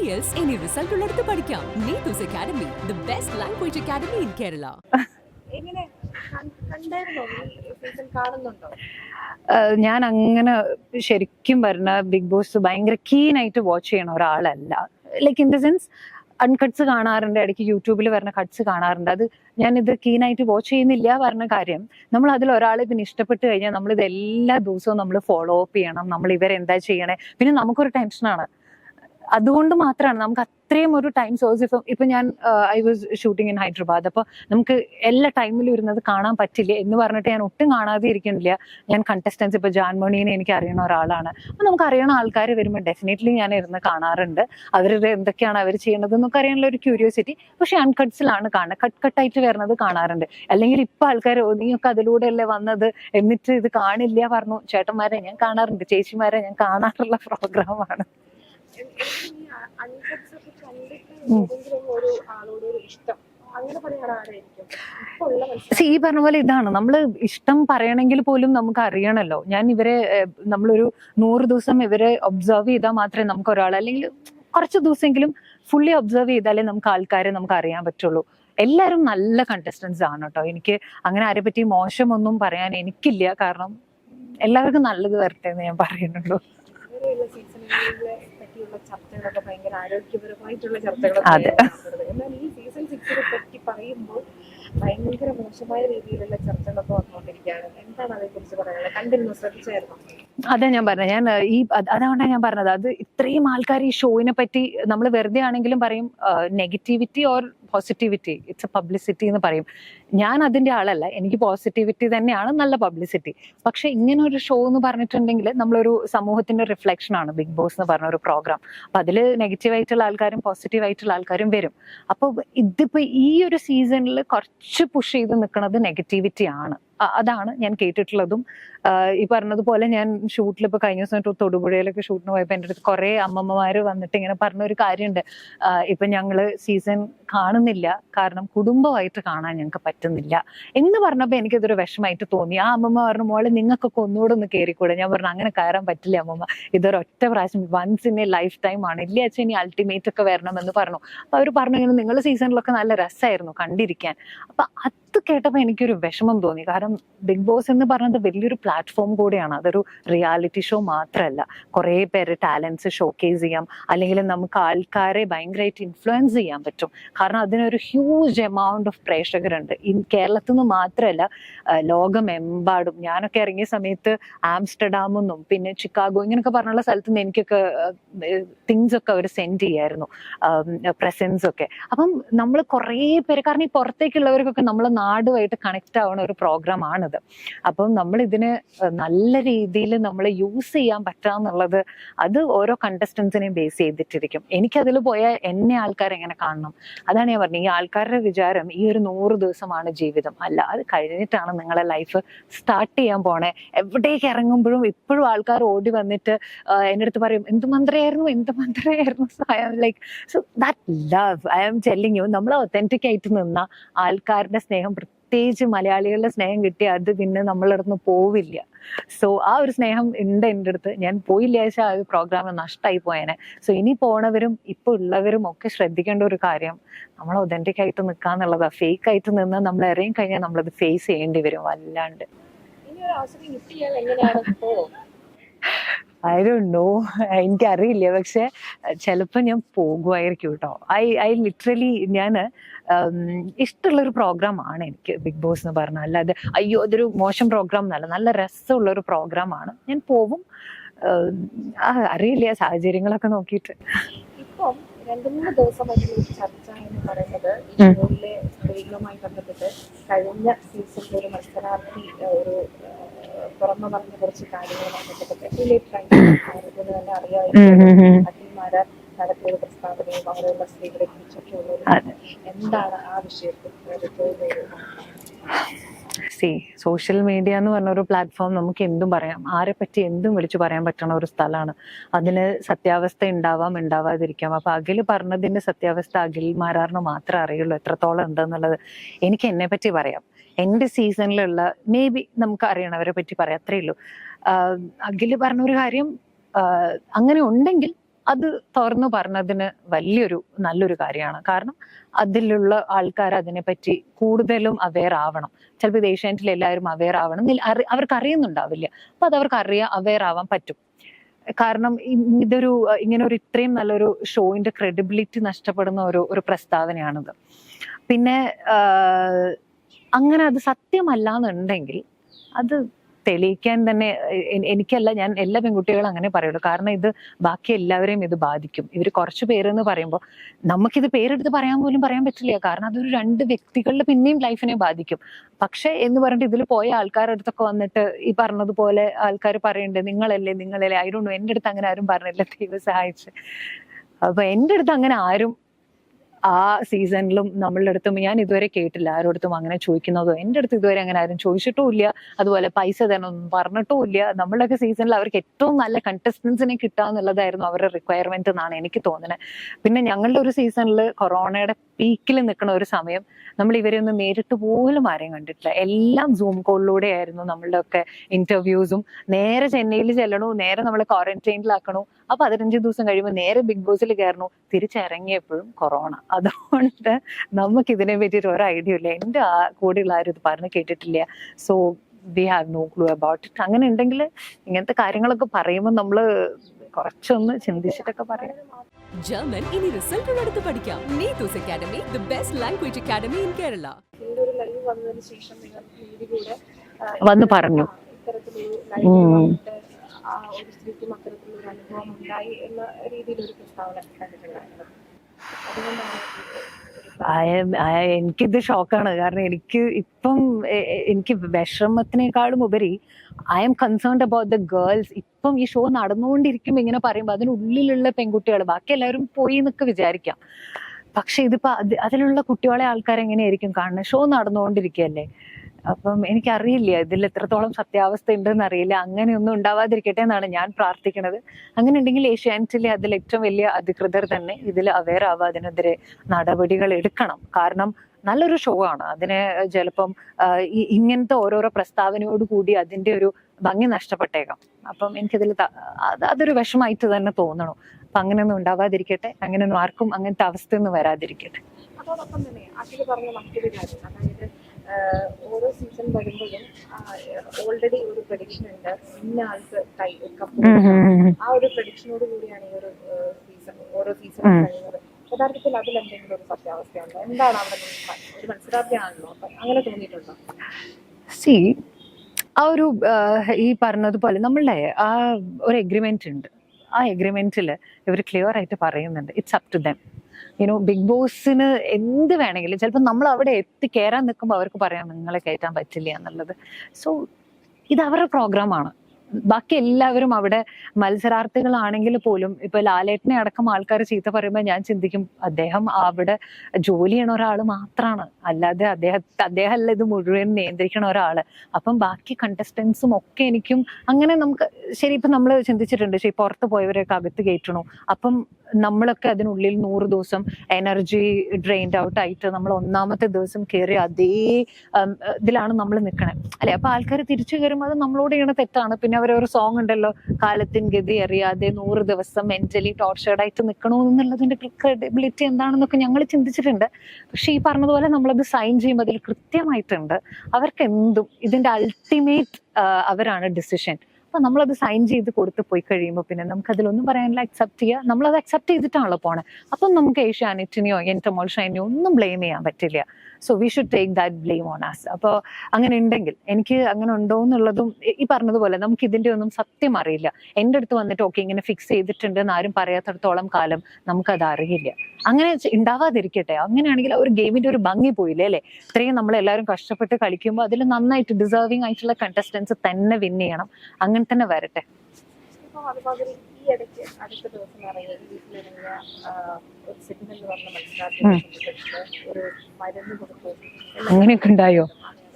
IELTS ഇനി result ഉള്ളിടത്ത് പഠിക്കാം. Neethus academy the best language academy in Kerala എങ്ങനെ? ഞാൻ അങ്ങനെ ശരിക്കും പറഞ്ഞ ബിഗ് ബോസ് ഭയങ്കര കീൻ ആയിട്ട് വാച്ച് ചെയ്യണ ഒരാളല്ല. Like in the sense uncuts കാണാറുണ്ട്. ഇടയ്ക്ക് യൂട്യൂബിൽ വരുന്ന കട്ട്സ് കാണാറുണ്ട്. അത് ഞാൻ ഇത് കീനായിട്ട് വാച്ച് ചെയ്യുന്നില്ല പറഞ്ഞ കാര്യം. നമ്മൾ അതിൽ ഒരാളെ പിന്നെ ഇഷ്ടപ്പെട്ട് കഴിഞ്ഞാൽ നമ്മൾ ഇത് എല്ലാ ദിവസവും നമ്മൾ ഫോളോ അപ്പ് ചെയ്യണം. നമ്മൾ ഇവരെന്താ ചെയ്യണേ? പിന്നെ നമുക്കൊരു ടെൻഷനാണ് അതുകൊണ്ട് മാത്രമാണ് നമുക്ക് അത്രയും ഒരു ടൈം സോഴ്സ് ഇപ്പം ഇപ്പൊ ഞാൻ I was shooting in Hyderabad അപ്പൊ നമുക്ക് എല്ലാ ടൈമിലും ഇരുന്നത് കാണാൻ പറ്റില്ല എന്ന് പറഞ്ഞിട്ട് ഞാൻ ഒട്ടും കാണാതെ ഇരിക്കണില്ല ഞാൻ കണ്ടസ്റ്റൻസ് ഇപ്പൊ ജാൻമോണീനെ എനിക്ക് അറിയുന്ന ഒരാളാണ്. അപ്പൊ നമുക്ക് അറിയണ ആൾക്കാർ വരുമ്പോൾ ഡെഫിനറ്റ്ലി ഞാൻ ഇരുന്ന് കാണാറുണ്ട്. അവരുടെ എന്തൊക്കെയാണ് അവർ ചെയ്യണത് എന്നൊക്കെ അറിയാനുള്ള ഒരു ക്യൂരിയോസിറ്റി പക്ഷെ അൺകട്ട്സിലാണ് കാണുന്നത്. കട്ട് കട്ടായിട്ട് വരുന്നത് കാണാറുണ്ട്. അല്ലെങ്കിൽ ഇപ്പൊ ആൾക്കാർ നീയൊക്കെ അതിലൂടെ അല്ലേ വന്നത്? എന്നിട്ട് ഇത് കാണില്ല പറഞ്ഞു. ചേട്ടന്മാരെ ഞാൻ കാണാറുണ്ട്. ചേച്ചിമാരെ ഞാൻ കാണാറുള്ള പ്രോഗ്രാമാണ് See, ഈ പറഞ്ഞ പോലെ ഇതാണ്. നമ്മൾ ഇഷ്ടം പറയണമെങ്കിൽ പോലും നമുക്ക് അറിയണല്ലോ. ഞാൻ ഇവരെ നമ്മളൊരു നൂറ് ദിവസം ഇവരെ ഒബ്സർവ് ചെയ്താൽ മാത്രമേ നമുക്ക് ഒരാൾ അല്ലെങ്കിൽ കുറച്ച് ദിവസമെങ്കിലും ഫുള്ളി ഒബ്സർവ് ചെയ്താലേ നമുക്ക് ആൾക്കാരെ നമുക്ക് അറിയാൻ പറ്റുള്ളൂ. എല്ലാവരും നല്ല കണ്ടസ്റ്റൻസ് ആണ് കേട്ടോ. എനിക്ക് അങ്ങനെ ആരെ പറ്റി മോശമൊന്നും പറയാൻ എനിക്കില്ല. കാരണം എല്ലാവർക്കും നല്ലത് വരട്ടെ എന്ന് ഞാൻ പറയുന്നുള്ളൂ. ചർച്ചകളൊക്കെ ഭയങ്കര ആരോഗ്യപരമായിട്ടുള്ള ചർച്ചകളൊക്കെ അതെ. എന്നാൽ ഈ സീസൺ സിക്സിനെ പറ്റി പറയുമ്പോൾ ഭയങ്കര മോശമായ രീതിയിലുള്ള ചർച്ചകളൊക്കെ വന്നുകൊണ്ടിരിക്കുകയാണ്. എന്താണ് അതേക്കുറിച്ച് പറയാനുള്ളത്? കണ്ടിരുന്നു? ശ്രദ്ധിച്ചായിരുന്നു? അതാ ഞാൻ പറഞ്ഞത് ഞാൻ ഈ അതുകൊണ്ടാണ് ഞാൻ പറഞ്ഞത്. അത് ഇത്രയും ആൾക്കാർ ഈ ഷോയിനെ പറ്റി നമ്മൾ വെറുതെ ആണെങ്കിലും പറയും negativity or positivity it's a publicity എന്ന് പറയും. ഞാൻ അതിന്റെ ആളല്ല എനിക്ക് പോസിറ്റിവിറ്റി തന്നെയാണ് നല്ല പബ്ലിസിറ്റി പക്ഷെ ഇങ്ങനെ ഒരു ഷോ എന്ന് പറഞ്ഞിട്ടുണ്ടെങ്കിൽ നമ്മളൊരു സമൂഹത്തിന്റെ റിഫ്ലക്ഷൻ ആണ് ബിഗ് ബോസ് എന്ന് പറഞ്ഞ ഒരു പ്രോഗ്രാം അപ്പൊ അതിൽ നെഗറ്റീവ് ആയിട്ടുള്ള ആൾക്കാരും പോസിറ്റീവ് ആയിട്ടുള്ള ആൾക്കാരും വരും. അപ്പോൾ ഇതിപ്പോ ഈ ഒരു സീസണിൽ കുറച്ച് പുഷ് ചെയ്ത് നിൽക്കുന്നത് നെഗറ്റിവിറ്റി ആണ്. അതാണ് ഞാൻ കേട്ടിട്ടുള്ളതും. ഈ പറഞ്ഞതുപോലെ ഞാൻ ഷൂട്ടിൽ ഇപ്പൊ കഴിഞ്ഞ ദിവസം തൊടുപുഴയിലൊക്കെ ഷൂട്ടിന് പോയപ്പോൾ എന്റെ അടുത്ത് കുറെ അമ്മമ്മമാർ വന്നിട്ട് ഇങ്ങനെ പറഞ്ഞ ഒരു കാര്യമുണ്ട് ഇപ്പൊ ഞങ്ങൾ സീസൺ കാണുന്നില്ല. കാരണം കുടുംബമായിട്ട് കാണാൻ ഞങ്ങൾക്ക് പറ്റുന്നില്ല. എന്ന് പറഞ്ഞപ്പോ എനിക്കതൊരു വിഷമായിട്ട് തോന്നി. ആ അമ്മമ്മ പറഞ്ഞു മോളെ നിങ്ങൾക്കൊക്കെ ഒന്നുകൂടെ ഒന്ന് കയറിക്കൂടെ ഞാൻ പറഞ്ഞു അങ്ങനെ കയറാൻ പറ്റില്ല അമ്മമ്മ. ഇതൊരൊറ്റ പ്രാവശ്യം once in a lifetime ആണ്. ഇല്ല അച്ഛൻ ഇനി അൾട്ടിമേറ്റ് ഒക്കെ വരണമെന്ന് പറഞ്ഞു. അപ്പൊ അവർ പറഞ്ഞു ഇങ്ങനെ നിങ്ങളുടെ സീസണിലൊക്കെ നല്ല രസമായിരുന്നു കണ്ടിരിക്കാൻ. അപ്പൊ അത് കേട്ടപ്പോ എനിക്കൊരു വിഷമം തോന്നി. കാരണം ബിഗ് ബോസ് എന്ന് പറഞ്ഞത് വലിയൊരു പ്ലാറ്റ്ഫോം കൂടിയാണ്. അതൊരു റിയാലിറ്റി ഷോ മാത്രമല്ല. കുറേ പേര് ടാലൻസ് ഷോക്കേസ് ചെയ്യാം. അല്ലെങ്കിൽ നമുക്ക് ആൾക്കാരെ ഭയങ്കരമായിട്ട് ഇൻഫ്ലുവൻസ് ചെയ്യാൻ പറ്റും. കാരണം അതിനൊരു ഹ്യൂജ് എമൗണ്ട് ഓഫ് പ്രേക്ഷകരുണ്ട്. ഇൻ കേരളത്തിൽ നിന്ന് മാത്രമല്ല ലോകമെമ്പാടും. ഞാനൊക്കെ ഇറങ്ങിയ സമയത്ത് ആംസ്റ്റർഡാമെന്നും പിന്നെ ചിക്കാഗോ ഇങ്ങനെയൊക്കെ പറഞ്ഞുള്ള സ്ഥലത്ത് നിന്ന് എനിക്കൊക്കെ തിങ്സ് ഒക്കെ അവർ സെൻഡ് ചെയ്യായിരുന്നു. പ്രസൻസ് ഒക്കെ. അപ്പം നമ്മൾ കുറേ പേര് കാരണം ഈ പുറത്തേക്കുള്ളവർക്കൊക്കെ നമ്മൾ നാടുമായിട്ട് കണക്ട് ആവുന്ന ഒരു പ്രോഗ്രാം ആണിത് അപ്പം നമ്മൾ ഇതിന് നല്ല രീതിയിൽ നമ്മൾ യൂസ് ചെയ്യാൻ പറ്റാന്നുള്ളത് അത് ഓരോ കണ്ടസ്റ്റൻസിനെയും ബേസ് ചെയ്തിട്ടിരിക്കും. എനിക്കതിൽ പോയാൽ എന്നെ ആൾക്കാർ എങ്ങനെ കാണണം? അതാണ് ഞാൻ പറഞ്ഞത് ഈ ആൾക്കാരുടെ വിചാരം ഈ ഒരു നൂറ് ദിവസമാണ് ജീവിതം. അല്ല അത് കഴിഞ്ഞിട്ടാണ് നിങ്ങളെ ലൈഫ് സ്റ്റാർട്ട് ചെയ്യാൻ പോണേ. എവിടേക്ക് ഇറങ്ങുമ്പോഴും ഇപ്പോഴും ആൾക്കാർ ഓടി വന്നിട്ട് എന്റെ അടുത്ത് പറയും എന്ത് മന്ത്രിയായിരുന്നു? എന്ത് മന്ത്രിയായിരുന്നു? Like so that love I am telling you നമ്മൾ ഒത്തന്റിക് ആയിട്ട് നിന്ന ആൾക്കാരുടെ സ്നേഹം പ്രത്യേകിച്ച് മലയാളികളുടെ സ്നേഹം കിട്ടിയ അത് പിന്നെ നമ്മളിടന്ന് പോവില്ല. സോ ആ ഒരു സ്നേഹം ഉണ്ട് എന്റെ അടുത്ത്. ഞാൻ പോയില്ല വെച്ചാൽ ആ ഒരു പ്രോഗ്രാം നഷ്ടമായി പോയേനെ. സോ ഇനി പോണവരും ഇപ്പൊ ഉള്ളവരും ഒക്കെ ശ്രദ്ധിക്കേണ്ട ഒരു കാര്യം നമ്മൾ ഒതന്റിക് ആയിട്ട് നിൽക്കുക എന്നുള്ളതാണ് ഫേക്ക് ആയിട്ട് നിന്ന് നമ്മൾ ഇറങ്ങി കഴിഞ്ഞാൽ നമ്മളത് ഫേസ് ചെയ്യേണ്ടി വരും വല്ലാണ്ട്. കിട്ടിയാൽ ഐ ഡോണ്ട് നോ എനിക്കറിയില്ല. പക്ഷെ ചിലപ്പോ ഞാൻ പോകുമായിരിക്കും കേട്ടോ. ഐ ഐ ലിറ്ററലി ഞാൻ ഇഷ്ടമുള്ള ഒരു പ്രോഗ്രാം ആണ് എനിക്ക് ബിഗ് ബോസ് എന്ന് പറഞ്ഞാൽ. അല്ലാതെ അയ്യോ അതൊരു മോശം പ്രോഗ്രാം എന്നല്ല നല്ല രസമുള്ള ഒരു പ്രോഗ്രാം ആണ് ഞാൻ പോവും അറിയില്ല സാഹചര്യങ്ങളൊക്കെ നോക്കിയിട്ട്. ഇപ്പം രണ്ടു മൂന്ന് ദിവസമായിട്ടുള്ള ഒരു ചർച്ച എന്ന് പറയുന്നത് ഈ ഉം. ഷോയിലെ സ്ത്രീകളുമായി ബന്ധപ്പെട്ട് കഴിഞ്ഞ സീസണിൽ ഒരു മത്സരാർത്ഥി ഒരു തുറന്നു പറഞ്ഞ കുറച്ച് കാര്യങ്ങളുമായി ബന്ധപ്പെട്ട് റിലേറ്റഡ് ആയിട്ട് തന്നെ അറിയാമായിരിക്കും അഖിൽമാര് നടത്തിയ പ്രസ്താവനയും സ്ത്രീകളെ കുറിച്ചൊക്കെ ഉള്ളത് അതെ. എന്താണ് ആ വിഷയത്തിൽ സി സോഷ്യൽ മീഡിയ എന്ന് പറഞ്ഞ ഒരു പ്ലാറ്റ്ഫോം നമുക്ക് എന്തും പറയാം. ആരെ പറ്റി എന്തും വിളിച്ചു പറയാൻ പറ്റുന്ന ഒരു സ്ഥലമാണ് അതിന് സത്യാവസ്ഥ ഉണ്ടാവാം ഉണ്ടാവാതിരിക്കാം അപ്പൊ അഖിൽ പറഞ്ഞതിന്റെ സത്യാവസ്ഥ അഖിൽ മാരാറിന് മാത്രമേ അറിയുള്ളൂ എത്രത്തോളം ഉണ്ടെന്നുള്ളത്. എനിക്ക് എന്നെ പറ്റി പറയാം. എന്റെ സീസണിലുള്ള മേ ബി നമുക്ക് അറിയണവരെ പറ്റി പറയാം. അത്രേ ഉള്ളൂ. അഖിൽ പറഞ്ഞ ഒരു കാര്യം അങ്ങനെ ഉണ്ടെങ്കിൽ അത് തുറന്നു പറഞ്ഞതിന് വലിയൊരു നല്ലൊരു കാര്യമാണ്. കാരണം അതിലുള്ള ആൾക്കാർ അതിനെപ്പറ്റി കൂടുതലും അവെയർ ആവണം. ചിലപ്പോൾ ഏഷ്യാനെറ്റിൽ എല്ലാവരും അവെയർ ആവണം. അവർക്ക് അറിയുന്നുണ്ടാവില്ല. അപ്പൊ അത് അവർക്ക് അറിയാം അവെയർ ആവാൻ പറ്റും. കാരണം ഇതൊരു ഇങ്ങനെ ഒരു ഇത്രയും നല്ലൊരു ഷോയിന്റെ ക്രെഡിബിലിറ്റി നഷ്ടപ്പെടുന്ന ഒരു ഒരു പ്രസ്താവനയാണിത്. പിന്നെ അങ്ങനെ അത് സത്യമല്ല എന്നുണ്ടെങ്കിൽ അത് തെളിയിക്കാൻ തന്നെ എനിക്കല്ല ഞാൻ എല്ലാ പെൺകുട്ടികളും അങ്ങനെ പറയുള്ളൂ. കാരണം ഇത് ബാക്കി എല്ലാവരെയും ഇത് ബാധിക്കും. ഇവർ കുറച്ച് പേരെന്ന് പറയുമ്പോൾ നമുക്കിത് പേരെടുത്ത് പറയാൻ പോലും പറയാൻ പറ്റില്ല. കാരണം അതൊരു രണ്ട് വ്യക്തികളുടെ പിന്നെയും ലൈഫിനെ ബാധിക്കും. പക്ഷെ എന്ന് പറഞ്ഞിട്ട് ഇതിൽ പോയ ആൾക്കാരുടെ അടുത്തൊക്കെ വന്നിട്ട് ഈ പറഞ്ഞതുപോലെ ആൾക്കാർ പറയുന്നുണ്ട് നിങ്ങളല്ലേ നിങ്ങളല്ലേ ഐ ഡോണ്ട് എന്റെ അടുത്ത് അങ്ങനെ ആരും പറഞ്ഞില്ല ദൈവം സഹായിച്ച്. അപ്പൊ എന്റെ അടുത്ത് അങ്ങനെ ആരും ആ സീസണിലും നമ്മളുടെ അടുത്തും ഞാൻ ഇതുവരെ കേട്ടില്ല. ആരോടത്തും അങ്ങനെ ചോദിക്കുന്നതോ? എന്റെ അടുത്ത് ഇതുവരെ അങ്ങനെ ആരും ചോദിച്ചിട്ടും ഇല്ല. അതുപോലെ പൈസ തരണമൊന്നും പറഞ്ഞിട്ടും ഇല്ല. നമ്മളുടെയൊക്കെ സീസണിൽ അവർക്ക് ഏറ്റവും നല്ല കണ്ടസ്റ്റൻസിനെ കിട്ടുക എന്നുള്ളതായിരുന്നു അവരുടെ റിക്വയർമെന്റ് എന്നാണ് എനിക്ക് തോന്നുന്നത്. പിന്നെ ഞങ്ങളുടെ ഒരു സീസണിൽ കൊറോണയുടെ പീക്കിൽ നിൽക്കുന്ന ഒരു സമയം നമ്മൾ ഇവരെ ഒന്ന് നേരിട്ട് പോലും ആരെയും കണ്ടിട്ടില്ല. എല്ലാം സൂം കോളിലൂടെ ആയിരുന്നു നമ്മളുടെ ഒക്കെ ഇന്റർവ്യൂസും നേരെ ചെന്നൈയിൽ ചെല്ലണു. നേരെ നമ്മൾ ക്വാറന്റൈനിലാക്കണു ആ പതിനഞ്ച് ദിവസം കഴിയുമ്പോൾ നേരെ ബിഗ് ബോസിൽ കയറണു തിരിച്ചിറങ്ങിയപ്പോഴും കൊറോണ. അതുകൊണ്ട് നമുക്ക് ഇതിനെ പറ്റിയിട്ട് ഒരു ഐഡിയ ഇല്ല. എന്റെ ആ കൂടെയുള്ള ആരും ഇത് പറഞ്ഞു കേട്ടിട്ടില്ല. So we have no clue about it അങ്ങനെ ഉണ്ടെങ്കിൽ ഇങ്ങനത്തെ കാര്യങ്ങളൊക്കെ പറയുമ്പോൾ നമ്മൾ കുറച്ചൊന്ന് ചിന്തിച്ചിട്ടൊക്കെ പറയാം. ജർമ്മൻ ഇനി റിസൾട്ട് എടുത്ത് പഠിക്കാം. Neethus academy the best language academy in Kerala വന്ന് പറഞ്ഞു. ഒരു സ്ത്രീക്കും അത്തരത്തിലൊരു അനുഭവം ഉണ്ടായി എന്ന പ്രസ്താവന കണ്ടിട്ടുണ്ടായിരുന്നു. ഇത് ഒരു I- I- എനിക്കിത് ഷോക്കാണ്. കാരണം എനിക്ക് ഇപ്പം എനിക്ക് വിഷമത്തിനേക്കാളും ഉപരി I am concerned about the girls ഇപ്പം ഈ ഷോ നടന്നുകൊണ്ടിരിക്കുമ്പോൾ ഇങ്ങനെ പറയുമ്പോൾ അതിനുള്ളിലുള്ള പെൺകുട്ടികൾ ബാക്കി എല്ലാവരും പോയി എന്നൊക്കെ വിചാരിക്കാം. പക്ഷെ ഇതിപ്പോ അതിലുള്ള കുട്ടികളെ ആൾക്കാർ എങ്ങനെയായിരിക്കും കാണുന്നത് ഷോ നടന്നുകൊണ്ടിരിക്കുകയല്ലേ? അപ്പം എനിക്കറിയില്ല ഇതിൽ എത്രത്തോളം സത്യാവസ്ഥ ഉണ്ടെന്ന് അറിയില്ല. അങ്ങനെ ഒന്നും ഉണ്ടാവാതിരിക്കട്ടെ എന്നാണ് ഞാൻ പ്രാർത്ഥിക്കുന്നത് അങ്ങനെ ഉണ്ടെങ്കിൽ ഏഷ്യാനെറ്റിലെ അതിൽ ഏറ്റവും വലിയ അധികൃതർ തന്നെ ഇതിൽ അവെയർ ആവുക അതിനെതിരെ നടപടികൾ എടുക്കണം. കാരണം നല്ലൊരു ഷോ ആണ്. അതിന് ചിലപ്പം ഇങ്ങനത്തെ ഓരോരോ പ്രസ്താവനയോട് കൂടി അതിന്റെ ഒരു ഭംഗി നഷ്ടപ്പെട്ടേക്കാം. അപ്പം എനിക്കതിൽ അതൊരു വിഷമായിട്ട് തന്നെ തോന്നണു. അപ്പൊ അങ്ങനെയൊന്നും ഉണ്ടാവാതിരിക്കട്ടെ. അങ്ങനെയൊന്നും ആർക്കും അങ്ങനത്തെ അവസ്ഥയൊന്നും വരാതിരിക്കട്ടെ. അതോടൊപ്പം തന്നെ ഓരോ സീസൺ വരുമ്പോഴും ഓൾറെഡി ഒരു പ്രഡിക്ഷൻ ഉണ്ട്. ഇന്ന ആൾക്ക് കൈ കപ്പ് ആ ഒരു പ്രഡിക്ഷനോട് കൂടിയാണ് ഈ ഒരു സീസൺ ഓരോ സീസൺ. കഴിയുന്നത്. യഥാർത്ഥത്തിൽ അതിൽ എന്തെങ്കിലും ഒരു സത്യാവസ്ഥയുണ്ടോ? എന്താണ് അവിടെ ഒരു മത്സരാർത്ഥിയാണല്ലോ? അങ്ങനെ തോന്നിയിട്ടുണ്ടോ? സി ആ ഒരു ഈ പറഞ്ഞതുപോലെ നമ്മളുടെ ആ ഒരു എഗ്രിമെന്റ് ഉണ്ട്. ആ എഗ്രിമെന്റിൽ ഇവർ ക്ലിയർ ആയിട്ട് പറയുന്നുണ്ട്. It's up to them you know big ബോസിന് എന്ത് വേണമെങ്കിലും ചിലപ്പോൾ നമ്മൾ അവിടെ എത്തി കയറാൻ നിൽക്കുമ്പോൾ അവർക്ക് പറയാം നിങ്ങളെ കയറ്റാൻ പറ്റില്ല എന്നുള്ളത്. സോ ഇത് അവരുടെ പ്രോഗ്രാമാണ് ബാക്കി എല്ലാവരും അവിടെ മത്സരാർത്ഥികളാണെങ്കിൽ പോലും ഇപ്പൊ ലാലേട്ടനെ അടക്കം ആൾക്കാർ ചീത്ത പറയുമ്പോൾ ഞാൻ ചിന്തിക്കും അദ്ദേഹം അവിടെ ജോലി ചെയ്യണ ഒരാൾ മാത്രമാണ് അല്ലാതെ അദ്ദേഹം അദ്ദേഹം അല്ല ഇത് മുഴുവൻ നിയന്ത്രിക്കണ ഒരാൾ. അപ്പം ബാക്കി കണ്ടസ്റ്റൻസും ഒക്കെ എനിക്കും അങ്ങനെ നമുക്ക് ശരി ഇപ്പൊ നമ്മൾ ചിന്തിച്ചിട്ടുണ്ട് ശരി പുറത്ത് പോയവരെയൊക്കെ അകത്ത് കയറ്റണു. അപ്പം നമ്മളൊക്കെ അതിനുള്ളിൽ നൂറ് ദിവസം എനർജി ഡ്രെയിൻഡ് ഔട്ട് ആയിട്ട് നമ്മൾ ഒന്നാമത്തെ ദിവസം കയറി അതേ ഇതിലാണ് നമ്മൾ നിൽക്കണേ അല്ലെ? അപ്പൊ ആൾക്കാർ തിരിച്ചു കയറുമ്പോൾ അത് നമ്മളോട് ചെയ്യണ തെറ്റാണ്. പിന്നെ അവർ ഒരു സോങ് ഉണ്ടല്ലോ കാലത്തിൻ ഗതി അറിയാതെ നൂറ് ദിവസം മെന്റലി ടോർച്ചേർഡ് ആയിട്ട് നിൽക്കണോ എന്നുള്ളതിന്റെ ക്രെഡിബിലിറ്റി എന്താണെന്നൊക്കെ ഞങ്ങൾ ചിന്തിച്ചിട്ടുണ്ട്. പക്ഷെ ഈ പറഞ്ഞതുപോലെ നമ്മളത് സൈൻ ചെയ്യുമ്പോൾ അതിൽ കൃത്യമായിട്ടുണ്ട്. അവർക്ക് എന്തും ഇതിന്റെ അൾട്ടിമേറ്റ് അവരാണ് ഡിസിഷൻ അപ്പൊ നമ്മളത് സൈൻ ചെയ്ത് കൊടുത്ത് പോയി കഴിയുമ്പോൾ പിന്നെ നമുക്ക് അതിലൊന്നും പറയാനില്ല അക്സെപ്റ്റ് ചെയ്യുക നമ്മളത് അക്സെപ്റ്റ് ചെയ്തിട്ടാണല്ലോ പോണേ. അപ്പം നമുക്ക് ഏഷ്യാനെറ്റിനെയോ എന്റെ മോൾഷൈനെയോ ഒന്നും ബ്ലെയിം ചെയ്യാൻ പറ്റില്ല. So we should take that blame on us അപ്പോൾ അങ്ങനെ ഉണ്ടെങ്കിൽ എനിക്ക് അങ്ങനെ ഉണ്ടോ എന്നുള്ളതും ഈ- പറഞ്ഞതുപോലെ നമുക്ക് ഇതിന്റെ ഒന്നും സത്യം അറിയില്ല. എന്റെ അടുത്ത് വന്നിട്ട് ഓക്കെ ഇങ്ങനെ ഫിക്സ് ചെയ്തിട്ടുണ്ട് എന്ന് ആരും പറയാത്തടത്തോളം കാലം നമുക്കത് അറിയില്ല. അങ്ങനെ ഉണ്ടാവാതിരിക്കട്ടെ. അങ്ങനെയാണെങ്കിൽ ആ ഒരു ഗെയിമിന്റെ ഒരു ഭംഗി പോയില്ലേ അല്ലെ? ഇത്രയും നമ്മൾ എല്ലാവരും കഷ്ടപ്പെട്ട് കളിക്കുമ്പോൾ അതിൽ നന്നായിട്ട് ഡിസേർവിംഗ് ആയിട്ടുള്ള കണ്ടസ്റ്റൻസ് തന്നെ വിൻ ചെയ്യണം. അങ്ങനെ തന്നെ വരട്ടെ. ഇടയ്ക്ക് അടുത്ത ദിവസം ഇറങ്ങിയ വീട്ടിലിറങ്ങിയ ഒരു സിഗ്നൽ മത്സരാർത്ഥിയെ സംബന്ധിച്ചിട്ട് ഒരു മരുന്ന് കൊടുത്തു അങ്ങനെയൊക്കെ ഉണ്ടായോ?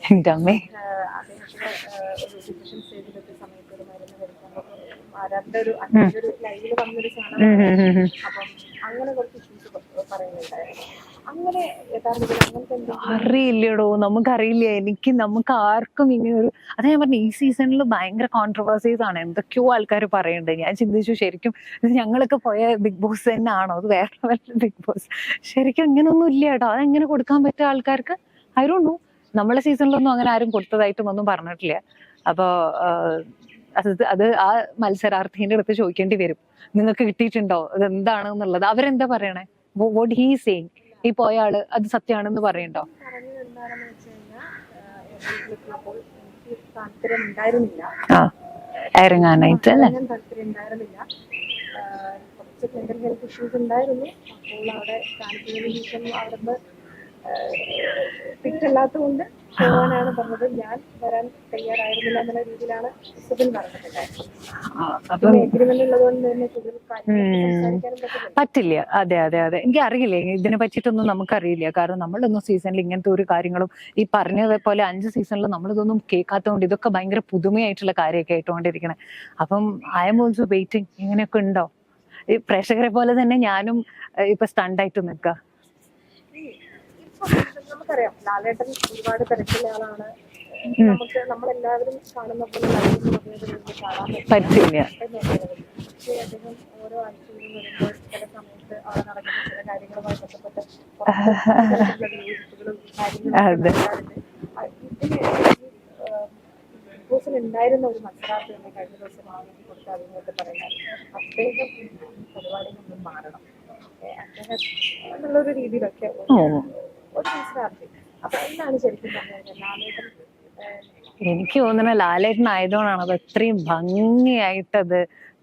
എന്റെ അമ്മേ. ആഹ് അദ്ദേഹത്തിന് ആഹ് ഒരു ഡിസിഷൻ സ്റ്റേജിലെത്തിയ സമയത്ത് ഒരു മരുന്ന് ആരാന്റെ ഒരു ഒരു വന്നൊരു സാധനം. അപ്പം അങ്ങനെ കുറച്ച് ഇഷ്യൂസ് പറയുന്നുണ്ടായിരുന്നു. അങ്ങനെ അറിയില്ലടോ. നമുക്കറിയില്ല. എനിക്ക് നമുക്ക് ആർക്കും ഇങ്ങനെ ഒരു അതാ ഞാൻ പറഞ്ഞു ഈ സീസണിൽ ഭയങ്കര കോൺട്രവേഴ്സീസ് ആണ്. എന്തൊക്കെയോ ആൾക്കാർ പറയുന്നുണ്ട് ഞാൻ ചിന്തിച്ചു ശരിക്കും ഞങ്ങളൊക്കെ പോയ ബിഗ് ബോസ് തന്നെ ആണോ അത് വേറെ വല്ല ബിഗ് ബോസ്. ശരിക്കും അങ്ങനൊന്നും ഇല്ല കേട്ടോ അതെങ്ങനെ കൊടുക്കാൻ പറ്റുക ആൾക്കാർക്ക്? ഐ ഡോണ്ട് നോ നമ്മളെ സീസണിലൊന്നും അങ്ങനെ ആരും കൊടുത്തതായിട്ടും ഒന്നും പറഞ്ഞിട്ടില്ല. അപ്പോ അത് അത് ആ മത്സരാർത്ഥിന്റെ അടുത്ത് ചോദിക്കേണ്ടി വരും. നിങ്ങൾക്ക് കിട്ടിയിട്ടുണ്ടോ? അത് എന്താണെന്നുള്ളത് അവരെന്താ പറയണേ? വോട്ട് ഹീ സെയിങ് ഈ പോയ ആൾ അത് സത്യമാണെന്ന് പറയണ്ടോ? ഇറങ്ങാനായിട്ട് അല്ലേ? മെന്റൽ ഹെൽത്ത് ഇഷ്യൂസ് ഉണ്ടായിരുന്നു. അപ്പോൾ അവിടെ കാണിക്കുന്നതിന് ശേഷം അവിടുന്ന് ഫിറ്റ് അല്ലാത്തതുകൊണ്ട് പോകാനാണ് പറഞ്ഞത്. ഞാൻ വരാൻ തയ്യാറായിരുന്നില്ല എന്നുള്ള രീതിയിലാണ് സുബിൻ പറഞ്ഞിട്ടുണ്ടായിരുന്നത്. എഗ്രിമെന്റ് ഉള്ളതുകൊണ്ട് തന്നെ സംസാരിക്കാനും പറ്റില്ല പറ്റില്ല. അതെ അതെ അതെ. എനിക്ക് അറിയില്ല ഇതിനെ പറ്റിയിട്ടൊന്നും നമുക്കറിയില്ല. കാരണം നമ്മളൊന്നും സീസണിൽ ഇങ്ങനത്തെ ഒരു കാര്യങ്ങളും ഈ പറഞ്ഞ പോലെ അഞ്ച് സീസണിൽ നമ്മളിതൊന്നും കേൾക്കാത്തതുകൊണ്ട് ഇതൊക്കെ ഭയങ്കര പുതുമയായിട്ടുള്ള കാര്യമൊക്കെ ആയിട്ടുകൊണ്ടിരിക്കണേ അപ്പം ഐ എം ഓൾസോ വെയിറ്റിംഗ് ഇങ്ങനെയൊക്കെ ഉണ്ടോ? ഈ പ്രേക്ഷകരെ പോലെ തന്നെ ഞാനും ഇപ്പൊ സ്റ്റണ്ടായിട്ട് നിൽക്കുക നമുക്കറിയാം. ലാലേട്ടൻ ഒരുപാട് തിരക്കുള്ള ആളാണ്. നമുക്ക് നമ്മളെല്ലാവരും കാണുന്ന പോലെ പറ്റില്ല. പക്ഷേ അദ്ദേഹം ഓരോ ആഴ്ചയിലും വരുമ്പോൾ ചില സമയത്ത് അവിടെ നടക്കുന്ന ചില കാര്യങ്ങളുമായി ബന്ധപ്പെട്ട് അതെ. ബോസിൽ ഉണ്ടായിരുന്ന ഒരു മത്സരാർത്ഥി തന്നെ കഴിഞ്ഞ ദിവസം ആണെങ്കിൽ കൊടുത്ത് അതിനകത്ത് പറയുന്നത് അദ്ദേഹം പരിപാടിയിൽ നിന്നും മാറണം. അദ്ദേഹം എന്നുള്ളൊരു രീതിയിലൊക്കെ ഒരു അപ്പൊ എന്താണ് ശരിക്കും എനിക്ക് തോന്നുന്നത് ലാലേട്ടൻ ആയതുകൊണ്ടാണ് അത് അത്രയും ഭംഗിയായിട്ട് അത്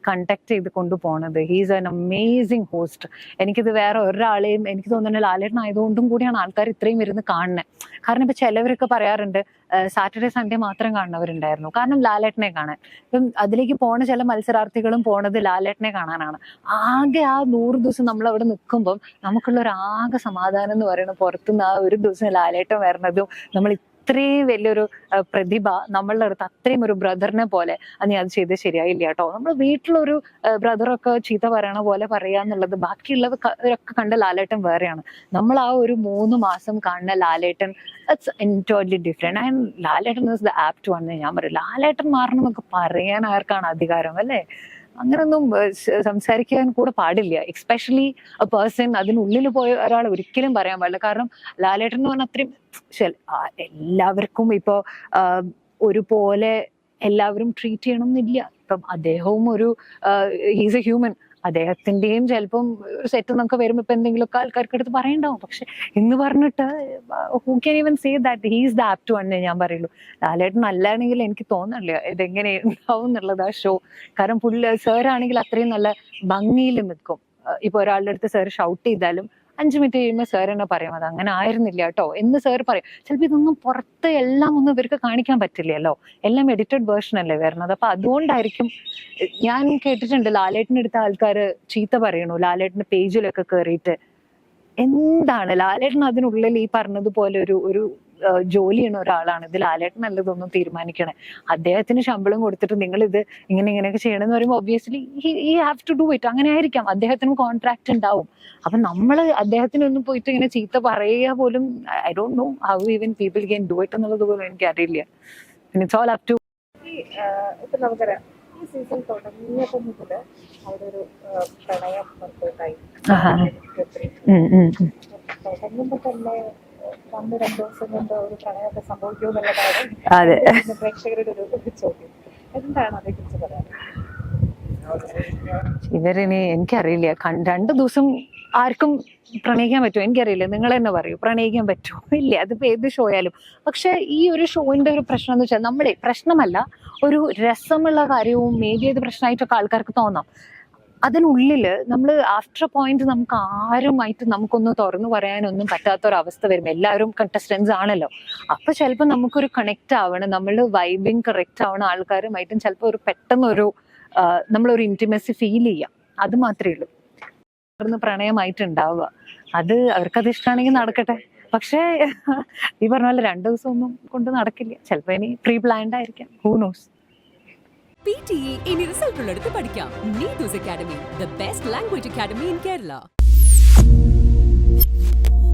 കണ്ടക്ട് ചെയ്ത് കൊണ്ടുപോണത് ഹീസ് ആൻ അമേസിങ് ഹോസ്റ്റ് എനിക്കിത് വേറെ ഒരാളെയും എനിക്ക് തോന്നുന്നത് ലാലേട്ടൻ ആയതുകൊണ്ടും കൂടിയാണ് ആൾക്കാർ ഇത്രയും ഇരുന്ന് കാണുന്നത് കാരണം ഇപ്പൊ ചിലവരൊക്കെ പറയാറുണ്ട് സാറ്റർഡേ സൺഡേ മാത്രം കാണുന്നവരുണ്ടായിരുന്നു. കാരണം ലാലേട്ടനെ കാണാൻ. ഇപ്പം അതിലേക്ക് പോണ ചില മത്സരാർത്ഥികളും പോണത് ലാലേട്ടനെ കാണാനാണ്. ആകെ ആ നൂറ് ദിവസം നമ്മൾ അവിടെ നിൽക്കുമ്പം നമുക്കുള്ള ഒരു ആകെ സമാധാനം എന്ന് പറയുന്നത് പുറത്തുനിന്ന് ആ ഒരു ദിവസം ലാലേട്ടൻ വരണതും നമ്മൾ ഇത്രയും വലിയൊരു പ്രതിഭ നമ്മളുടെ അടുത്ത് അത്രയും ഒരു ബ്രദറിനെ പോലെ നീ അത് ചെയ്ത് ശരിയായില്ല കേട്ടോ. നമ്മൾ വീട്ടിലൊരു ബ്രദറൊക്കെ ചീത്ത പറയണ പോലെ പറയുക പറയാന്നുള്ളത് ബാക്കിയുള്ളവരൊക്കെ കണ്ട ലാലേട്ടൻ വേറെയാണ്. നമ്മൾ ആ ഒരു മൂന്ന് മാസം കാണുന്ന Lalettan it's entirely different and Lalettan is the apt വന്ന് ഞാൻ പറയും ലാലേട്ടൻ മാറണം എന്നൊക്കെ പറയാൻ ആർക്കാണ് അധികാരം? അല്ലേ? അങ്ങനൊന്നും സംസാരിക്കാൻ കൂടെ പാടില്ല. എക്സ്പെഷ്യലി എ പേഴ്സൺ അതിനുള്ളിൽ പോയ ഒരാൾ ഒരിക്കലും പറയാൻ പാടില്ല. കാരണം ലാലേട്ടൻ എന്ന് പറഞ്ഞാൽ അത്രയും എല്ലാവർക്കും ഇപ്പോ ഒരുപോലെ എല്ലാവരും ട്രീറ്റ് ചെയ്യണം എന്നില്ല ഇപ്പം അദ്ദേഹവും ഒരു ഹീസ് എ ഹ്യൂമൻ അദ്ദേഹത്തിന്റെയും ചിലപ്പം സെറ്റ് നമുക്ക് വരുമ്പോ ഇപ്പൊ എന്തെങ്കിലുമൊക്കെ ആൾക്കാർക്ക് അടുത്ത് പറയണ്ടാവും. പക്ഷെ എന്ന് പറഞ്ഞിട്ട് who can even say that he's the apt എന്ന് ഞാൻ പറയുള്ളൂ. ലാലേട്ടൻ അല്ലാണെങ്കിൽ എനിക്ക് തോന്നില്ല ഇതെങ്ങനെ ഉണ്ടാവും എന്നുള്ളത് ആ ഷോ കാരണം പുള്ളി സാറാണെങ്കിൽ അത്രയും നല്ല ഭംഗിയിൽ നിൽക്കും. ആ, ഇപ്പൊ ഒരാളുടെ അടുത്ത് സാർ ഷൗട്ട് ചെയ്താലും അഞ്ചു മിനിറ്റ് കഴിയുമ്പോൾ സാർ എന്നെ പറയും അത് അങ്ങനെ ആയിരുന്നില്ല കേട്ടോ എന്ന് സാർ പറയും. ചിലപ്പോൾ ഇതൊന്നും പുറത്ത് എല്ലാം ഒന്നും ഇവർക്ക് കാണിക്കാൻ പറ്റില്ലല്ലോ. എല്ലാം എഡിറ്റഡ് വേർഷൻ അല്ലേ വരുന്നത്. അപ്പൊ അതുകൊണ്ടായിരിക്കും ഞാൻ കേട്ടിട്ടുണ്ട് ലാലേട്ടിന് അടുത്ത ആൾക്കാർ ചീത്ത പറയണു ലാലേട്ടിന്റെ പേജിലൊക്കെ കയറിയിട്ട് എന്താണ്? ലാലേട്ടൻ അതിനുള്ളിൽ ഈ പറഞ്ഞതുപോലെ ഒരു ഒരു ജോലി ചെയ്യുന്ന ഒരാളാണ്. ഇത് ലാലേട്ടൻ നല്ലതൊന്നും തീരുമാനിക്കണേ. അദ്ദേഹത്തിന് ശമ്പളം കൊടുത്തിട്ട് നിങ്ങൾ ഇത് ഇങ്ങനെ ഇങ്ങനെയൊക്കെ ചെയ്യണമെന്ന് പറയുമ്പോൾ ഒബ്വിയസ്ലി ഈ ഹാവ് ടു ഡു ഇറ്റ് അങ്ങനെ ആയിരിക്കാം. അദ്ദേഹത്തിനും കോൺട്രാക്ട് ഉണ്ടാവും. അപ്പൊ നമ്മൾ അദ്ദേഹത്തിനൊന്നും പോയിട്ട് ഇങ്ങനെ ചീത്ത പറയുക പോലും I don't know how even people can do it എന്നുള്ളത് പോലും എനിക്ക് അറിയില്ല ഇറ്റ്സ് ഓൾ അപ് ടു ഇപ്പൊ നമുക്കറിയാം. ഈ സീസൺ തുടങ്ങിയപ്പോൾ മുതൽ അവിടെ ഒരു പ്രണയം വർക്കൗട്ടായി ആഹാ. തുടങ്ങുമ്പോ തന്നെ രണ്ടു ദിവസം കൊണ്ട് ഒരു പ്രണയമൊക്കെ സംഭവിക്കുമെന്നുള്ളതാണ് അതെ. പ്രേക്ഷകരുടെ ഒരു ചോദ്യം. എന്താണ് അതേക്കുറിച്ച് പറയാൻ? ഇവരിനി എനിക്കറിയില്ല. രണ്ടു ദിവസം ആർക്കും പ്രണയിക്കാൻ പറ്റുമോ? എനിക്കറിയില്ല. നിങ്ങൾ തന്നെ പറയൂ. പ്രണയിക്കാൻ പറ്റുമോ? ഇല്ല. അതിപ്പോ ഏത് ഷോ ആയാലും. പക്ഷെ ഈ ഒരു ഷോയിന്റെ ഒരു പ്രശ്നം എന്ന് വെച്ചാൽ നമ്മളെ പ്രശ്നമല്ല. ഒരു രസമുള്ള കാര്യവും മേ ബി അത് പ്രശ്നമായിട്ടൊക്കെ ആൾക്കാർക്ക് തോന്നാം. അതിനുള്ളിൽ നമ്മൾ ആഫ്റ്റർ പോയിന്റ് നമുക്ക് ആരുമായിട്ട് നമുക്കൊന്ന് തുറന്നു പറയാനൊന്നും പറ്റാത്ത ഒരു അവസ്ഥ വരും. എല്ലാവരും കണ്ടസ്റ്റൻസ് ആണല്ലോ. അപ്പൊ ചിലപ്പോൾ നമുക്കൊരു കണക്ട് ആവണം. നമ്മൾ വൈബിങ് കറക്റ്റ് ആവണം ആൾക്കാരുമായിട്ടും ചിലപ്പോൾ ഒരു പെട്ടെന്നൊരു നമ്മളൊരു ഇന്റിമസി ഫീൽ ചെയ്യാം. അത് മാത്രമേ ഉള്ളൂ. പ്രണയമായിട്ട് ഉണ്ടാവുക അത് അവർക്കത് ഇഷ്ടമാണെങ്കിൽ നടക്കട്ടെ. പക്ഷേ ഈ പറഞ്ഞ പോലെ രണ്ടു ദിവസം ഒന്നും കൊണ്ട് നടക്കില്ല. ചിലപ്പോൾ ഇനി പ്രീ പ്ലാൻഡ് ആയിരിക്കാം. Who knows P T A ഇനി റിസൾട്ടുള്ളടുത്ത് പഠിക്കാം. Neethu's academy the best language academy in Kerala.